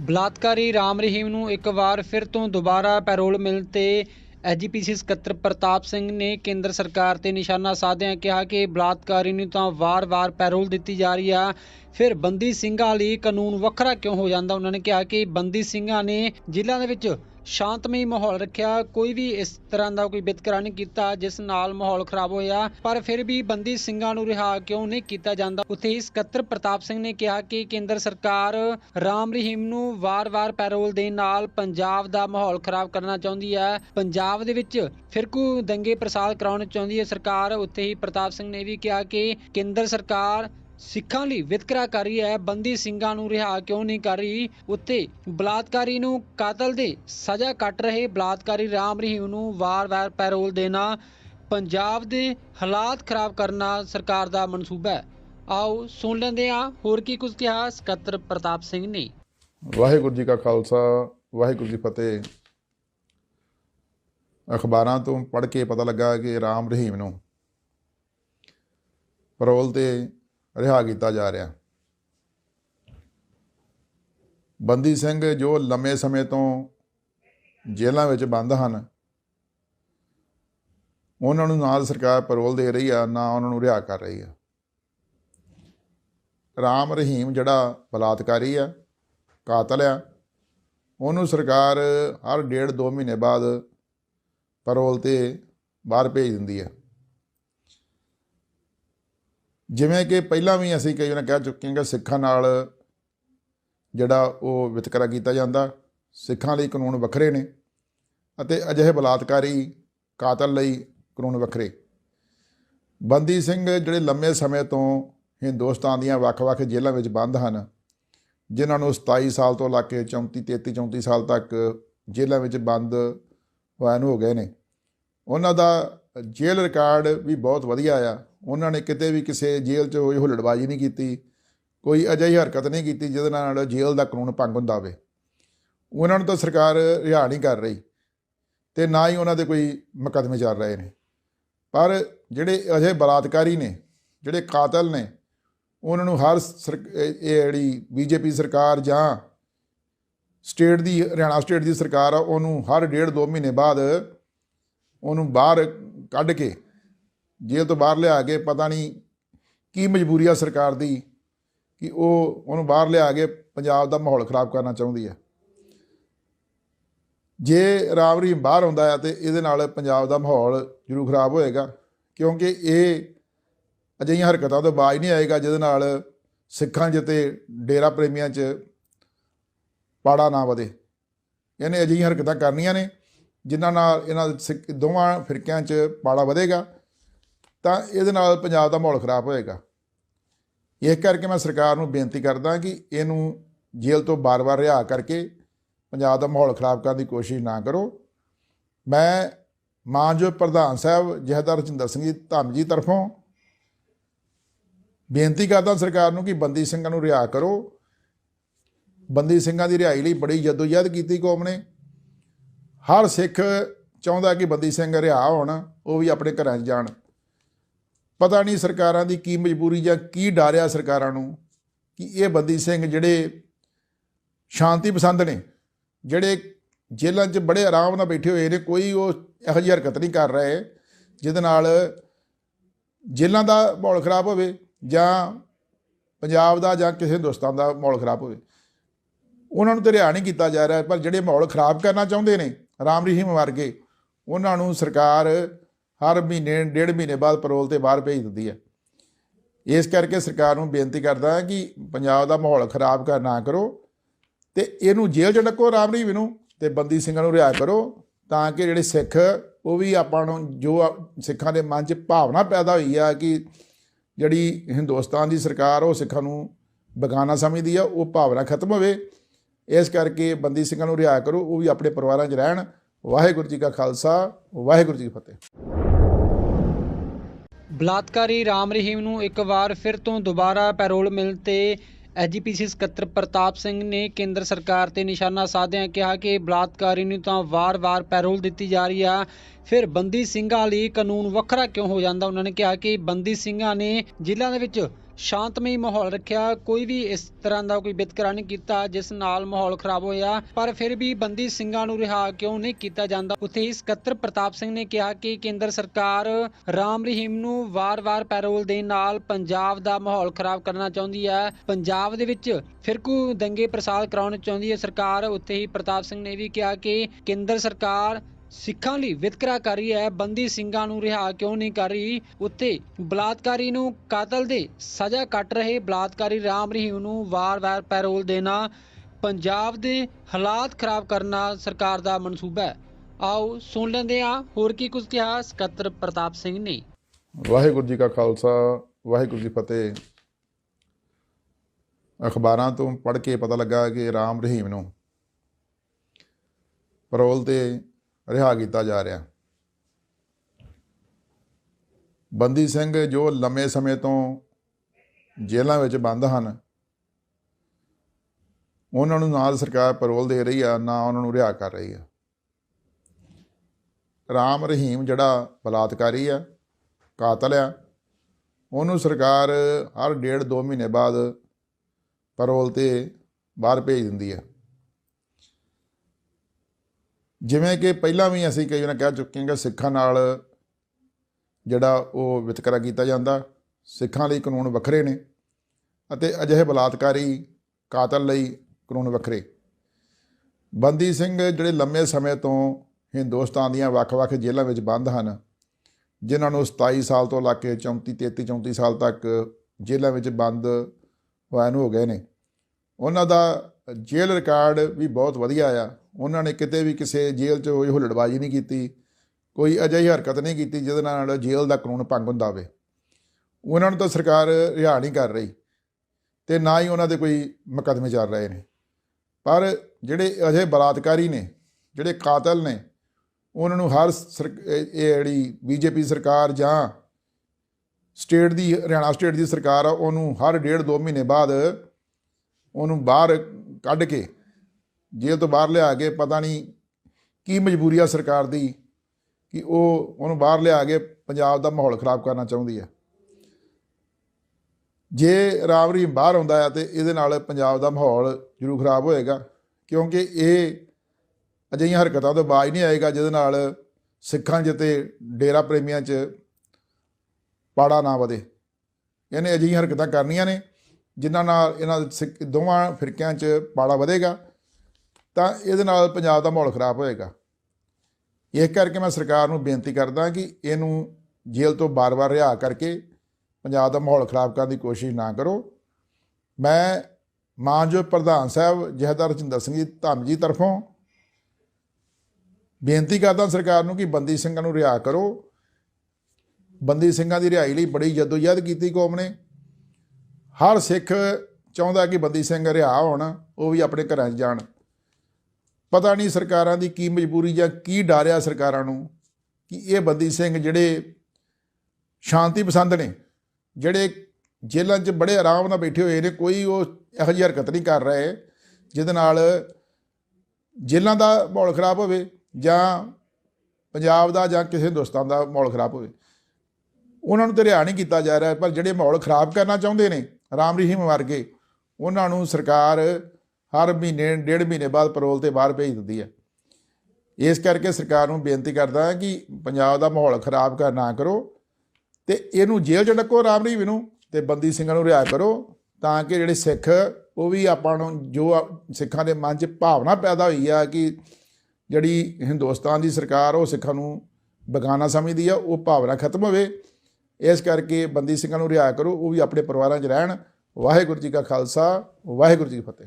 ਬਲਾਤਕਾਰੀ ਰਾਮ ਰਹੀਮ ਨੂੰ ਇੱਕ ਵਾਰ ਫਿਰ ਤੋਂ ਦੁਬਾਰਾ ਪੈਰੋਲ ਮਿਲਣ ਤੇ ਐਜੀਪੀਸੀ ਸਕੱਤਰ ਪ੍ਰਤਾਪ ਸਿੰਘ ਨੇ ਕੇਂਦਰ ਸਰਕਾਰ ਤੇ ਨਿਸ਼ਾਨਾ ਸਾਧਿਆਂ ਕਿਹਾ ਕਿ ਬਲਾਤਕਾਰੀ ਨੂੰ ਤਾਂ ਵਾਰ-ਵਾਰ ਪੈਰੋਲ ਦਿੱਤੀ ਜਾ ਰਹੀ ਆ। ਫਿਰ ਬੰਦੀ ਸਿੰਘਾਂ ਲਈ ਕਾਨੂੰਨ ਵੱਖਰਾ ਕਿਉਂ ਹੋ ਜਾਂਦਾ? ਉਹਨਾਂ ਨੇ ਕਿਹਾ ਕਿ ਬੰਦੀ ਸਿੰਘਾਂ ਨੇ ਜ਼ਿਲ੍ਹਾ ਦੇ ਵਿੱਚ ਸ਼ਾਂਤਮਈ ਮਾਹੌਲ ਰੱਖਿਆ। ਕੋਈ ਵੀ ਇਸ ਤਰ੍ਹਾਂ ਦਾ ਕੋਈ ਵਿਤਕਰਾ ਨਹੀਂ ਕੀਤਾ, ਜਿਸ ਨਾਲ ਮਾਹੌਲ ਖਰਾਬ ਹੋਇਆ। ਪਰ ਫਿਰ ਵੀ ਬੰਦੀ ਸਿੰਘਾਂ ਨੂੰ ਰਿਹਾ ਕਿਉਂ ਨਹੀਂ ਕੀਤਾ ਜਾਂਦਾ? ਉੱਥੇ ਹੀ ਸਕੱਤਰ ਪ੍ਰਤਾਪ ਸਿੰਘ ਨੇ ਕਿਹਾ ਕਿ ਕੇਂਦਰ ਸਰਕਾਰ ਰਾਮ ਰਹੀਮ ਨੂੰ ਵਾਰ-ਵਾਰ ਪੈਰੋਲ ਦੇਣ ਨਾਲ ਪੰਜਾਬ ਦਾ ਮਾਹੌਲ ਖਰਾਬ ਕਰਨਾ ਚਾਹੁੰਦੀ ਹੈ। ਪੰਜਾਬ ਦੇ ਵਿੱਚ ਫਿਰਕੂ ਦੰਗੇ ਪ੍ਰਸਾਦ ਕਰਾਉਣਾ ਚਾਹੁੰਦੀ ਹੈ ਸਰਕਾਰ। ਉੱਥੇ ਹੀ ਪ੍ਰਤਾਪ ਸਿੰਘ ਨੇ ਵੀ ਕਿਹਾ ਕਿ ਕੇਂਦਰ ਸਰਕਾਰ ਸਿੱਖਾਂ ਲਈ ਵਿਤਕਰਾ ਕਰ ਰਹੀ ਹੈ। ਬੰਦੀ ਸਿੰਘਾਂ ਨੂੰ ਰਿਹਾ ਕਿਉਂ ਨਹੀਂ ਕਰ ਰਹੀ? ਉੱਤੇ ਬਲਾਤਕਾਰੀ ਨੂੰ ਕਾਤਲ ਦੇ ਸਜ਼ਾ ਕੱਟ ਰਹੇ ਬਲਾਤਕਾਰੀ ਰਾਮ ਰਹੀਮ ਨੂੰ ਵਾਰ-ਵਾਰ ਪੈਰੋਲ ਦੇਣਾ, ਪੰਜਾਬ ਦੇ ਹਾਲਾਤ ਖਰਾਬ ਕਰਨਾ ਸਰਕਾਰ ਦਾ ਮਨਸੂਬਾ ਹੈ। ਆਓ ਸੁਣ ਲੈਂਦੇ ਹਾਂ। ਹੋਰ ਕੀ ਕੁਝ ਕਿਹਾ ਸਕੱਤਰ ਪ੍ਰਤਾਪ ਸਿੰਘ ਨੇ। ਵਾਹਿਗੁਰੂ ਜੀ ਕਾ ਖਾਲਸਾ, ਵਾਹਿਗੁਰੂ ਜੀ ਕੀ ਫਤਿਹ। ਅਖਬਾਰਾਂ ਤੋਂ ਪੜ੍ਹ ਕੇ ਪਤਾ ਲੱਗਾ ਕਿ ਰਾਮ ਰਹੀਮ ਨੂੰ ਪਰੋਲ ਤੇ ਰਿਹਾ ਕੀਤਾ ਜਾ ਰਿਹਾ। ਬੰਦੀ ਸਿੰਘ ਜੋ ਲੰਮੇ ਸਮੇਂ ਤੋਂ ਜੇਲ੍ਹਾਂ ਵਿੱਚ ਬੰਦ ਹਨ, ਉਹਨਾਂ ਨੂੰ ਨਾਲ ਸਰਕਾਰ ਪੈਰੋਲ ਦੇ ਰਹੀ ਆ, ਨਾ ਉਹਨਾਂ ਨੂੰ ਰਿਹਾ ਕਰ ਰਹੀ ਆ। ਰਾਮ ਰਹੀਮ ਜਿਹੜਾ ਬਲਾਤਕਾਰੀ ਆ, ਕਾਤਲ ਆ, ਉਹਨੂੰ ਸਰਕਾਰ ਹਰ ਡੇਢ ਦੋ ਮਹੀਨੇ ਬਾਅਦ ਪੈਰੋਲ ਤੇ ਬਾਹਰ ਭੇਜ ਦਿੰਦੀ ਹੈ ਜਿਵੇਂ ਕਿ ਪਹਿਲਾਂ ਵੀ ਅਸੀਂ ਕਈ ਵਾਰ ਕਹਿ ਚੁੱਕੇ ਹਾਂ ਕਿ ਸਿੱਖਾਂ ਨਾਲ ਜਿਹੜਾ ਉਹ ਵਿਤਕਰਾ ਕੀਤਾ ਜਾਂਦਾ, ਸਿੱਖਾਂ ਲਈ ਕਾਨੂੰਨ ਵੱਖਰੇ ਨੇ ਅਤੇ ਅਜਿਹੇ ਬਲਾਤਕਾਰੀ ਕਾਤਲ ਲਈ ਕਾਨੂੰਨ ਵੱਖਰੇ। ਬੰਦੀ ਸਿੰਘ ਜਿਹੜੇ ਲੰਮੇ ਸਮੇਂ ਤੋਂ ਹਿੰਦੁਸਤਾਨ ਦੀਆਂ ਵੱਖ-ਵੱਖ ਜੇਲ੍ਹਾਂ ਵਿੱਚ ਬੰਦ ਹਨ, ਜਿਨ੍ਹਾਂ ਨੂੰ 27 ਸਾਲ ਤੋਂ ਲੈ ਕੇ 34 33 34 ਸਾਲ ਤੱਕ ਜੇਲ੍ਹਾਂ ਵਿੱਚ ਬੰਦ ਹੋਇਆ ਨੂੰ ਹੋ ਗਏ ਨੇ, ਉਹਨਾਂ ਦਾ ਜੇਲ੍ਹ ਰਿਕਾਰਡ ਵੀ ਬਹੁਤ ਵਧੀਆ ਆ। ਉਹਨਾਂ ਨੇ ਕਿਤੇ ਵੀ ਕਿਸੇ ਜੇਲ੍ਹ 'ਚ ਹੋਈ ਹੁੱਲੜਬਾਜ਼ੀ ਨਹੀਂ ਕੀਤੀ। ਕੋਈ ਅਜਿਹੀ ਹਰਕਤ ਨਹੀਂ ਕੀਤੀ ਜਿਹਦੇ ਨਾਲ ਜੇਲ੍ਹ ਦਾ ਕਾਨੂੰਨ ਭੰਗ ਹੁੰਦਾ ਹੋਵੇ। ਉਹਨਾਂ ਨੂੰ ਤਾਂ ਸਰਕਾਰ ਰਿਹਾ ਨਹੀਂ ਕਰ ਰਹੀ ਤੇ ਨਾ ਹੀ ਉਹਨਾਂ ਦੇ ਕੋਈ ਮੁਕੱਦਮੇ ਚੱਲ ਰਹੇ ਨੇ। ਪਰ ਜਿਹੜੇ ਅਜੇ ਬਲਾਤਕਾਰੀ ਨੇ, ਜਿਹੜੇ ਕਾਤਲ ਨੇ, ਉਹਨਾਂ ਨੂੰ ਹਰ ਸਰਕ- ਇਹ ਇਹ ਜਿਹੜੀ ਬੀਜੇਪੀ ਸਰਕਾਰ ਜਾਂ ਸਟੇਟ ਦੀ, ਹਰਿਆਣਾ ਸਟੇਟ ਦੀ ਸਰਕਾਰ ਆ, ਉਹਨੂੰ ਹਰ ਡੇਢ ਦੋ ਮਹੀਨੇ ਬਾਅਦ ਉਹਨੂੰ ਬਾਹਰ ਕੱਢ ਕੇ ਜੇਲ੍ਹ ਤੋਂ ਬਾਹਰ ਲਿਆ ਕੇ ਪਤਾ ਨਹੀਂ ਕੀ ਮਜਬੂਰੀ ਆ ਸਰਕਾਰ ਦੀ ਕਿ ਉਹ ਉਹਨੂੰ ਬਾਹਰ ਲਿਆ ਕੇ ਪੰਜਾਬ ਦਾ ਮਾਹੌਲ ਖਰਾਬ ਕਰਨਾ ਚਾਹੁੰਦੀ ਹੈ ਜੇ ਰਾਵਰੀ ਬਾਹਰ ਆਉਂਦਾ ਹੈ ਤੇ ਇਹਦੇ ਨਾਲ ਪੰਜਾਬ ਦਾ ਮਾਹੌਲ ਜ਼ਰੂਰ ਖਰਾਬ ਹੋਏਗਾ, ਕਿਉਂਕਿ ਇਹ ਅਜਿਹੀਆਂ ਹਰਕਤਾਂ ਤੋਂ ਬਾਜ ਨਹੀਂ ਆਏਗਾ ਜਿਹਦੇ ਨਾਲ ਸਿੱਖਾਂ 'ਚ ਤੇ ਡੇਰਾ ਪ੍ਰੇਮੀਆਂ 'ਚ ਪਾੜਾ ਨਾ ਵਧੇ। ਇਹਨੇ ਅਜਿਹੀਆਂ ਹਰਕਤਾਂ ਕਰਨੀਆਂ ਨੇ। ਜਿਨ੍ਹਾਂ ਨਾਲ ਇਹਨਾਂ ਦੇ ਦੋਵਾਂ ਫਿਰਕਿਆਂ 'ਚ ਪਾਲਾ ਵਧੇਗਾ, ਤਾਂ ਇਹਦੇ ਨਾਲ ਪੰਜਾਬ ਦਾ ਮਾਹੌਲ ਖਰਾਬ ਹੋਏਗਾ। ਇਸ ਕਰਕੇ ਮੈਂ ਸਰਕਾਰ ਨੂੰ ਬੇਨਤੀ ਕਰਦਾ ਕਿ ਇਹਨੂੰ ਜੇਲ੍ਹ ਤੋਂ ਬਾਰ-ਬਾਰ ਰਿਹਾ ਕਰਕੇ ਪੰਜਾਬ ਦਾ ਮਾਹੌਲ ਖਰਾਬ ਕਰਨ ਦੀ ਕੋਸ਼ਿਸ਼ ਨਾ ਕਰੋ। ਮੈਂ ਮਾਨਯੋਗ ਪ੍ਰਧਾਨ ਸਾਹਿਬ ਜਹਦਰ ਰਜਿੰਦਰ ਸਿੰਘ ਜੀ ਧੰਮ ਜੀ ਤਰਫੋਂ ਬੇਨਤੀ ਕਰਦਾ ਸਰਕਾਰ ਨੂੰ ਕਿ ਬੰਦੀ ਸਿੰਘਾਂ ਨੂੰ ਰਿਹਾ ਕਰੋ। ਬੰਦੀ ਸਿੰਘਾਂ ਦੀ ਰਿਹਾਈ ਲਈ ਬੜੀ ਜਦੋਜਹਿਦ ਕੀਤੀ ਕੌਮ ਨੇ। ਹਰ ਸਿੱਖ ਚਾਹੁੰਦਾ ਕਿ ਬੰਦੀ ਸਿੰਘ ਰਿਹਾ ਹੋਣ, ਉਹ ਵੀ ਆਪਣੇ ਘਰਾਂ 'ਚ ਜਾਣ। ਪਤਾ ਨਹੀਂ ਸਰਕਾਰਾਂ ਦੀ ਕੀ ਮਜਬੂਰੀ ਜਾਂ ਕੀ ਡਾਰਿਆ ਸਰਕਾਰਾਂ ਨੂੰ ਕਿ ਇਹ ਬੰਦੀ ਸਿੰਘ ਜਿਹੜੇ ਸ਼ਾਂਤੀ ਪਸੰਦ ਨੇ, ਜਿਹੜੇ ਜੇਲ੍ਹਾਂ 'ਚ ਬੜੇ ਆਰਾਮ ਨਾਲ ਬੈਠੇ ਹੋਏ ਨੇ, ਕੋਈ ਉਹ ਇਹੋ ਜਿਹੀ ਹਰਕਤ ਨਹੀਂ ਕਰ ਰਹੇ, ਜਿਹਦੇ ਨਾਲ ਜੇਲ੍ਹਾਂ ਦਾ ਮਾਹੌਲ ਖਰਾਬ ਹੋਵੇ ਜਾਂ ਪੰਜਾਬ ਦਾ ਜਾਂ ਕਿਸੇ ਹਿੰਦੁਸਤਾਨ ਦਾ ਮਾਹੌਲ ਖਰਾਬ ਹੋਵੇ। ਉਹਨਾਂ ਨੂੰ ਤੇ ਰਿਹਾ ਨਹੀਂ ਕੀਤਾ ਜਾ ਰਿਹਾ, ਪਰ ਜਿਹੜੇ ਮਾਹੌਲ ਖਰਾਬ ਕਰਨਾ ਚਾਹੁੰਦੇ ਨੇ ਰਾਮ ਰਹੀਮ ਵਰਗੇ, ਉਹਨਾਂ ਨੂੰ ਸਰਕਾਰ ਹਰ ਮਹੀਨੇ, ਡੇਢ ਮਹੀਨੇ ਬਾਅਦ ਪਰੋਲ ਤੇ ਬਾਹਰ ਭੇਜ ਦਿੰਦੀ ਹੈ। ਇਸ ਕਰਕੇ ਸਰਕਾਰ ਨੂੰ ਬੇਨਤੀ ਕਰਦਾ ਹਾਂ ਕਿ ਪੰਜਾਬ ਦਾ ਮਾਹੌਲ ਖਰਾਬ ਕਰ ਨਾ ਕਰੋ ਤੇ ਇਹਨੂੰ ਜੇਲ੍ਹ 'ਚ ਡੱਕੋ ਰਾਮ ਰਹੀਮ ਨੂੰ ਤੇ ਬੰਦੀ ਸਿੰਘਾਂ ਨੂੰ ਰਿਹਾ ਕਰੋ ਤਾਂ ਕਿ ਜਿਹੜੇ ਸਿੱਖ, ਉਹ ਵੀ ਆਪਾਂ ਨੂੰ ਜੋ ਸਿੱਖਾਂ ਦੇ ਮਨ 'ਚ ਭਾਵਨਾ ਪੈਦਾ ਹੋਈ ਆ ਕਿ ਜਿਹੜੀ ਹਿੰਦੁਸਤਾਨ ਦੀ ਸਰਕਾਰ ਉਹ ਸਿੱਖਾਂ ਨੂੰ ਬਗਾਨਾ ਸਮਝਦੀ ਆ, ਉਹ ਭਾਵਨਾ ਖਤਮ ਹੋਵੇ। ਇਸ ਕਰਕੇ ਬੰਦੀ ਸਿੰਘਾਂ ਨੂੰ ਰਿਹਾ ਕਰੋ, ਉਹ ਵੀ ਆਪਣੇ ਪਰਿਵਾਰਾਂ 'ਚ ਰਹਿਣ। ਵਾਹਿਗੁਰੂ ਜੀ ਕਾ ਖਾਲਸਾ, ਵਾਹਿਗੁਰੂ ਜੀ ਕੀ ਫਤਿਹ। ਬਲਾਤਕਾਰੀ ਰਾਮ ਰਹੀਮ ਨੂੰ ਇੱਕ ਵਾਰ ਫਿਰ ਤੋਂ ਦੁਬਾਰਾ ਪੈਰੋਲ ਮਿਲਣ ਤੇ ਐਜੀਪੀਸੀ ਸਕੱਤਰ ਪ੍ਰਤਾਪ ਸਿੰਘ ਨੇ ਕੇਂਦਰ ਸਰਕਾਰ ਤੇ ਨਿਸ਼ਾਨਾ ਸਾਧਿਆਂ ਕਿਹਾ ਕਿ ਬਲਾਤਕਾਰੀ ਨੂੰ ਤਾਂ ਵਾਰ-ਵਾਰ ਪੈਰੋਲ ਦਿੱਤੀ ਜਾ ਰਹੀ ਆ। ਫਿਰ ਬੰਦੀ ਸਿੰਘਾਂ ਲਈ ਕਾਨੂੰਨ ਵੱਖਰਾ ਕਿਉਂ ਹੋ ਜਾਂਦਾ? ਉਹਨਾਂ ਨੇ ਕਿਹਾ ਕਿ ਬੰਦੀ ਸਿੰਘਾਂ ਨੇ ਜ਼ਿਲ੍ਹਿਆਂ ਦੇ ਵਿੱਚ ਸ਼ਾਂਤਮਈ ਮਾਹੌਲ ਰੱਖਿਆ, ਕੋਈ ਵੀ ਇਸ ਤਰ੍ਹਾਂ ਦਾ ਕੋਈ ਵਿਤਕਰਾ ਨਹੀਂ ਕੀਤਾ, ਜਿਸ ਨਾਲ ਮਾਹੌਲ ਖਰਾਬ ਹੋਇਆ, ਪਰ ਫਿਰ ਵੀ ਬੰਦੀ ਸਿੰਘਾਂ ਨੂੰ ਰਿਹਾ ਕਿਉਂ ਨਹੀਂ ਕੀਤਾ ਜਾਂਦਾ? ਉੱਥੇ ਹੀ ਸਕੱਤਰ ਪ੍ਰਤਾਪ ਸਿੰਘ ਨੇ ਕਿਹਾ ਕਿ ਕੇਂਦਰ ਸਰਕਾਰ ਰਾਮ ਰਹੀਮ ਨੂੰ ਵਾਰ-ਵਾਰ ਪੈਰੋਲ ਦੇਣ ਨਾਲ ਪੰਜਾਬ ਦਾ ਮਾਹੌਲ ਖਰਾਬ ਕਰਨਾ ਚਾਹੁੰਦੀ ਹੈ। ਪੰਜਾਬ ਦੇ ਵਿੱਚ ਫਿਰਕੂ ਦੰਗੇ ਪ੍ਰਸਾਦ ਕਰਾਉਣਾ ਚਾਹੁੰਦੀ ਹੈ ਸਰਕਾਰ। ਉੱਥੇ ਹੀ ਪ੍ਰਤਾਪ ਸਿੰਘ ਨੇ ਵੀ ਕਿਹਾ ਕਿ ਕੇਂਦਰ ਸਰਕਾਰ ਸਿੱਖਾਂ ਲਈ ਵਿਤਕਰਾ ਕਰ ਰਹੀ ਹੈ। ਬੰਦੀ ਸਿੰਘਾਂ ਨੂੰ ਰਿਹਾ ਕਿਉਂ ਨਹੀਂ ਕਰ ਰਹੀ? ਉੱਥੇ ਬਲਾਤਕਾਰੀ ਨੂੰ ਕਾਤਲ ਦੇ ਸਜ਼ਾ ਕੱਟ ਰਹੇ ਬਲਾਤਕਾਰੀ ਰਾਮ ਰਹੀਮ ਨੂੰ ਵਾਰ-ਵਾਰ ਪੈਰੋਲ ਦੇਣਾ, ਪੰਜਾਬ ਦੇ ਹਾਲਾਤ ਖਰਾਬ ਕਰਨਾ ਸਰਕਾਰ ਦਾ ਮਨਸੂਬਾ ਹੈ। ਆਓ ਸੁਣ ਲੈਂਦੇ ਹਾਂ। ਹੋਰ ਕੀ ਕੁਝ ਕਿਹਾ ਸਕੱਤਰ ਪ੍ਰਤਾਪ ਸਿੰਘ ਨੇ। ਵਾਹਿਗੁਰੂ ਜੀ ਕਾ ਖਾਲਸਾ, ਵਾਹਿਗੁਰੂ ਜੀ ਫਤਿਹ। ਅਖਬਾਰਾਂ ਤੋਂ ਪੜ੍ਹ ਕੇ ਪਤਾ ਲੱਗਾ ਕਿ ਰਾਮ ਰਹੀਮ ਨੂੰ ਪਰੋਲ ਤੇ ਰਿਹਾ ਕੀਤਾ ਜਾ ਰਿਹਾ। ਬੰਦੀ ਸਿੰਘ ਜੋ ਲੰਮੇ ਸਮੇਂ ਤੋਂ ਜੇਲ੍ਹਾਂ ਵਿੱਚ ਬੰਦ ਹਨ, ਉਹਨਾਂ ਨੂੰ ਨਾਲ ਸਰਕਾਰ ਪੈਰੋਲ ਦੇ ਰਹੀ ਆ, ਨਾ ਉਹਨਾਂ ਨੂੰ ਰਿਹਾ ਕਰ ਰਹੀ ਆ। ਰਾਮ ਰਹੀਮ ਜਿਹੜਾ ਬਲਾਤਕਾਰੀ ਆ, ਕਾਤਲ ਆ, ਉਹਨੂੰ ਸਰਕਾਰ ਹਰ ਡੇਢ ਦੋ ਮਹੀਨੇ ਬਾਅਦ ਪੈਰੋਲ ਤੇ ਬਾਹਰ ਭੇਜ ਦਿੰਦੀ ਹੈ ਜਿਵੇਂ ਕਿ ਪਹਿਲਾਂ ਵੀ ਅਸੀਂ ਕਈ ਵਾਰ ਕਹਿ ਚੁੱਕੇ ਹਾਂ ਕਿ ਸਿੱਖਾਂ ਨਾਲ ਜਿਹੜਾ ਉਹ ਵਿਤਕਰਾ ਕੀਤਾ ਜਾਂਦਾ, ਸਿੱਖਾਂ ਲਈ ਕਾਨੂੰਨ ਵੱਖਰੇ ਨੇ ਅਤੇ ਅਜਿਹੇ ਬਲਾਤਕਾਰੀ ਕਾਤਲ ਲਈ ਕਾਨੂੰਨ ਵੱਖਰੇ। ਬੰਦੀ ਸਿੰਘ ਜਿਹੜੇ ਲੰਮੇ ਸਮੇਂ ਤੋਂ ਹਿੰਦੁਸਤਾਨ ਦੀਆਂ ਵੱਖ-ਵੱਖ ਜੇਲ੍ਹਾਂ ਵਿੱਚ ਬੰਦ ਹਨ, ਜਿਨ੍ਹਾਂ ਨੂੰ 27 ਸਾਲ ਤੋਂ ਲਾ ਕੇ 34 33 34 ਸਾਲ ਤੱਕ ਜੇਲ੍ਹਾਂ ਵਿੱਚ ਬੰਦ ਹੋਇਆ ਨੂੰ ਹੋ ਗਏ ਨੇ। ਉਹਨਾਂ ਦਾ ਜੇਲ੍ਹ ਰਿਕਾਰਡ ਵੀ ਬਹੁਤ ਵਧੀਆ ਆ। ਉਹਨਾਂ ਨੇ ਕਿਤੇ ਵੀ ਕਿਸੇ ਜੇਲ੍ਹ 'ਚ ਕੋਈ ਹੁੱਲੜਬਾਜ਼ੀ ਨਹੀਂ ਕੀਤੀ, ਕੋਈ ਅਜਿਹੀ ਹਰਕਤ ਨਹੀਂ ਕੀਤੀ ਜਿਹਦੇ ਨਾਲ ਜੇਲ੍ਹ ਦਾ ਕਾਨੂੰਨ ਭੰਗ ਹੁੰਦਾ ਹੋਵੇ। ਉਹਨਾਂ ਨੂੰ ਤਾਂ ਸਰਕਾਰ ਰਿਹਾ ਨਹੀਂ ਕਰ ਰਹੀ ਤੇ ਨਾ ਹੀ ਉਹਨਾਂ ਦੇ ਕੋਈ ਮੁਕੱਦਮੇ ਚੱਲ ਰਹੇ ਨੇ। ਪਰ ਜਿਹੜੇ ਅਜੇ ਬਲਾਤਕਾਰੀ ਨੇ, ਜਿਹੜੇ ਕਾਤਲ ਨੇ, ਉਹਨਾਂ ਨੂੰ ਹਰ ਸਰ- ਇਹ ਇਹ ਜਿਹੜੀ ਬੀਜੇਪੀ ਸਰਕਾਰ ਜਾਂ ਸਟੇਟ ਦੀ, ਹਰਿਆਣਾ ਸਟੇਟ ਦੀ ਸਰਕਾਰ ਆ, ਉਹਨੂੰ ਹਰ ਡੇਢ ਦੋ ਮਹੀਨੇ ਬਾਅਦ ਉਹਨੂੰ ਬਾਹਰ ਕੱਢ ਕੇ ਜੇਲ੍ਹ ਤੋਂ ਬਾਹਰ ਲਿਆ ਕੇ ਪਤਾ ਨਹੀਂ ਕੀ ਮਜਬੂਰੀ ਆ ਸਰਕਾਰ ਦੀ ਕਿ ਉਹ ਉਹਨੂੰ ਬਾਹਰ ਲਿਆ ਕੇ ਪੰਜਾਬ ਦਾ ਮਾਹੌਲ ਖਰਾਬ ਕਰਨਾ ਚਾਹੁੰਦੀ ਹੈ ਜੇ ਰਾਮ ਬਾਹਰ ਆਉਂਦਾ ਹੈ ਤੇ ਇਹਦੇ ਨਾਲ ਪੰਜਾਬ ਦਾ ਮਾਹੌਲ ਜ਼ਰੂਰ ਖਰਾਬ ਹੋਏਗਾ, ਕਿਉਂਕਿ ਇਹ ਅਜਿਹੀਆਂ ਹਰਕਤਾਂ ਤੋਂ ਬਾਜ ਨਹੀਂ ਆਏਗਾ ਜਿਹਦੇ ਨਾਲ ਸਿੱਖਾਂ ਜਿੱਤੇ ਡੇਰਾ ਪ੍ਰੇਮੀਆਂ 'ਚ ਪਾੜਾ ਨਾ ਵਧੇ। ਇਹਨੇ ਅਜਿਹੀਆਂ ਹਰਕਤਾਂ ਕਰਨੀਆਂ ਨੇ, ਜਿਨ੍ਹਾਂ ਨਾਲ ਇਹਨਾਂ ਦੇ ਦੋਵਾਂ ਫਿਰਕਿਆਂ 'ਚ ਪਾੜਾ ਵਧੇਗਾ। ਤਾਂ ਇਹਦੇ ਨਾਲ ਪੰਜਾਬ ਦਾ ਮਾਹੌਲ ਖਰਾਬ ਹੋਏਗਾ। ਇਸ ਕਰਕੇ ਮੈਂ ਸਰਕਾਰ ਨੂੰ ਬੇਨਤੀ ਕਰਦਾ ਕਿ ਇਹਨੂੰ ਜੇਲ੍ਹ ਤੋਂ ਬਾਰ-ਬਾਰ ਰਿਹਾ ਕਰਕੇ ਪੰਜਾਬ ਦਾ ਮਾਹੌਲ ਖਰਾਬ ਕਰਨ ਦੀ ਕੋਸ਼ਿਸ਼ ਨਾ ਕਰੋ। ਮੈਂ ਮਾਨਯੋਗ ਪ੍ਰਧਾਨ ਸਾਹਿਬ ਜਹਦਰ ਰਜਿੰਦਰ ਸਿੰਘ ਜੀ ਧੰਮ ਜੀ ਤਰਫੋਂ ਬੇਨਤੀ ਕਰਦਾ ਸਰਕਾਰ ਨੂੰ ਕਿ ਬੰਦੀ ਸਿੰਘਾਂ ਨੂੰ ਰਿਹਾ ਕਰੋ। ਬੰਦੀ ਸਿੰਘਾਂ ਦੀ ਰਿਹਾਈ ਲਈ ਬੜੀ ਜਦੋਜਹਿਦ ਕੀਤੀ ਕੌਮ ਨੇ। ਹਰ ਸਿੱਖ ਚਾਹੁੰਦਾ ਕਿ ਬੰਦੀ ਸਿੰਘ ਰਿਹਾ ਹੋਣ, ਉਹ ਵੀ ਆਪਣੇ ਘਰਾਂ 'ਚ ਜਾਣ। ਪਤਾ ਨਹੀਂ ਸਰਕਾਰਾਂ ਦੀ ਕੀ ਮਜਬੂਰੀ ਜਾਂ ਕੀ ਡਾਰਿਆ ਸਰਕਾਰਾਂ ਨੂੰ ਕਿ ਇਹ ਬੰਦੀ ਸਿੰਘ ਜਿਹੜੇ ਸ਼ਾਂਤੀ ਪਸੰਦ ਨੇ, ਜਿਹੜੇ ਜੇਲ੍ਹਾਂ 'ਚ ਬੜੇ ਆਰਾਮ ਨਾਲ ਬੈਠੇ ਹੋਏ ਨੇ, ਕੋਈ ਉਹ ਇਹੋ ਜਿਹੀ ਹਰਕਤ ਨਹੀਂ ਕਰ ਰਹੇ, ਜਿਹਦੇ ਨਾਲ ਜੇਲ੍ਹਾਂ ਦਾ ਮਾਹੌਲ ਖਰਾਬ ਹੋਵੇ ਜਾਂ ਪੰਜਾਬ ਦਾ ਜਾਂ ਕਿਸੇ ਹਿੰਦੁਸਤਾਨ ਦਾ ਮਾਹੌਲ ਖਰਾਬ ਹੋਵੇ। ਉਹਨਾਂ ਨੂੰ ਤੇ ਰਿਹਾ ਨਹੀਂ ਕੀਤਾ ਜਾ ਰਿਹਾ, ਪਰ ਜਿਹੜੇ ਮਾਹੌਲ ਖਰਾਬ ਕਰਨਾ ਚਾਹੁੰਦੇ ਨੇ ਰਾਮ ਰਹੀਮ ਵਰਗੇ, ਉਹਨਾਂ ਨੂੰ ਸਰਕਾਰ ਹਰ ਮਹੀਨੇ, ਡੇਢ ਮਹੀਨੇ ਬਾਅਦ ਪੈਰੋਲ ਤੇ ਬਾਹਰ ਭੇਜ ਦਿੰਦੀ ਹੈ। ਇਸ ਕਰਕੇ ਸਰਕਾਰ ਨੂੰ ਬੇਨਤੀ ਕਰਦਾ ਹਾਂ ਕਿ ਪੰਜਾਬ ਦਾ ਮਾਹੌਲ ਖਰਾਬ ਕਰ ਨਾ ਕਰੋ ਤੇ ਇਹਨੂੰ ਜੇਲ੍ਹ 'ਚ ਡੱਕੋ ਰਾਮ ਰਹੀਮ ਨੂੰ ਤੇ ਬੰਦੀ ਸਿੰਘਾਂ ਨੂੰ ਰਿਹਾ ਕਰੋ ਤਾਂ ਕਿ ਜਿਹੜੇ ਸਿੱਖ, ਉਹ ਵੀ ਆਪਾਂ ਨੂੰ ਜੋ ਸਿੱਖਾਂ ਦੇ ਮਨ 'ਚ ਭਾਵਨਾ ਪੈਦਾ ਹੋਈ ਆ ਕਿ ਜਿਹੜੀ ਹਿੰਦੁਸਤਾਨ ਦੀ ਸਰਕਾਰ ਉਹ ਸਿੱਖਾਂ ਨੂੰ ਬਗਾਨਾ ਸਮਝਦੀ ਆ, ਉਹ ਭਾਵਨਾ ਖਤਮ ਹੋਵੇ। ਇਸ ਕਰਕੇ ਬੰਦੀ ਸਿੰਘਾਂ ਨੂੰ ਰਿਹਾ ਕਰੋ, ਉਹ ਵੀ ਆਪਣੇ ਪਰਿਵਾਰਾਂ 'ਚ ਰਹਿਣ। ਵਾਹਿਗੁਰੂ ਜੀ ਕਾ ਖਾਲਸਾ, ਵਾਹਿਗੁਰੂ ਜੀ ਕੀ ਫਤਿਹ।